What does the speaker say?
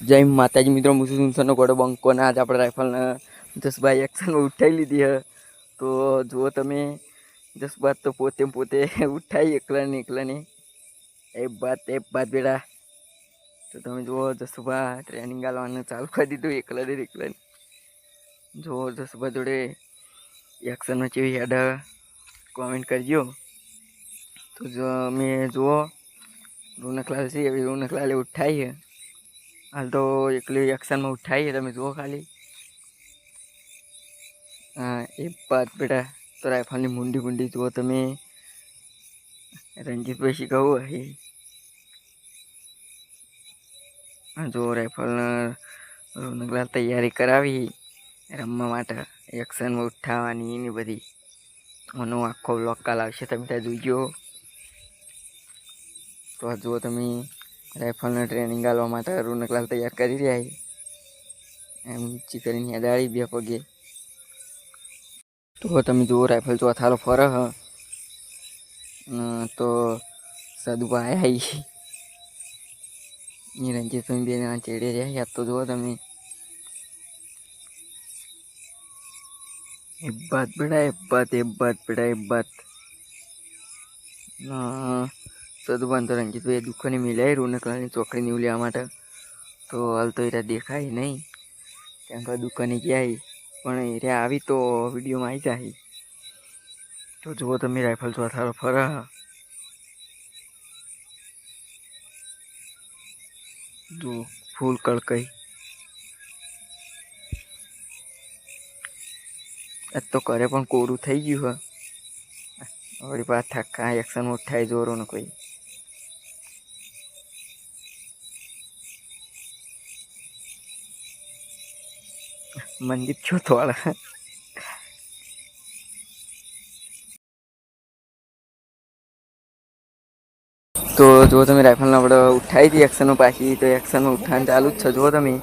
જય માતાજી મિત્રો મુસુ સુનસરનો ગોડો બંકો ને આજે આપણે રાઇફલને જસભાઈ એક્શનમાં ઉઠાવી લીધી હે તો જુઓ તમે જસભાત તો પોતે પોતે ઉઠાવી એકલાને એકલાને એ બાત એ બાત બેડા તો તમે જુઓ જસભા ટ્રેનિંગ આલવાનું ચાલુ કરી દીધું, એકલા ને એકલા ને. જુઓ જસભા જોડે એક્શનમાં કેવી હેડ કોમેન્ટ કરજો. તો જો મેં જુઓ રોનકલાલ છે, એવી રોનકલાલે ઉઠાવી હાલ તો એકલી એક્શનમાં ઉઠાવીએ તમે જુઓ ખાલી. હા, એ બાદ બેટા, તો રાઇફલની મુંડી મુંડી જુઓ તમે. રણજીતભાઈ શીખવું હે, જુઓ રાઇફલના રોનકલાલ તૈયારી કરાવી, રમવા માટે એક્શનમાં ઉઠાવવાની ને બધી. મને આખો બ્લોક કાલ આવશે, તમે ત્યાં જોઈજો તો જુઓ તમે. રાઇફલને ટ્રેનિંગ આલવા માટે રોનકલાલ તૈયાર કરી રહ્યા છે. એમ ઊંચી કરીને હેદાળી બે પગે. તો તમે જુઓ રાઇફલ ચોથાલો હ તો સદુભા આવ્યા એ રંજીતભાઈ બે જણા ચેડે રહ્યા યાદ તો જુઓ તમે. એ બાત બેડા એ બાત એ બાત બેડા એ બાત. સદુભાન તો રંજીતભાઈ દુકાને મિલાય રૂનકલાની ચોકડી નીવ લેવા માટે. તો હાલ તો એરા દેખાય નહીં. કેમ કે દુકાને ગયા પણ એરે આવી તો વિડીયોમાં આવી જાય. તો જુઓ તમે રાઇફલ ચોથારો ફરા. જો ફૂલ કળકઈ. આજ તો કરે પણ કોરું થઈ ગયું હવે વળી પાછા કાંઈ એક્શન ઉઠાય જોરો ને કોઈ. મંદિર છો થોડા તો જો તમે રાઇફલને આપણે ઉઠાવી હતી એક્શનમાં પાછી તો એક્શનમાં ઉઠાણ ચાલુ જ છે જુઓ તમે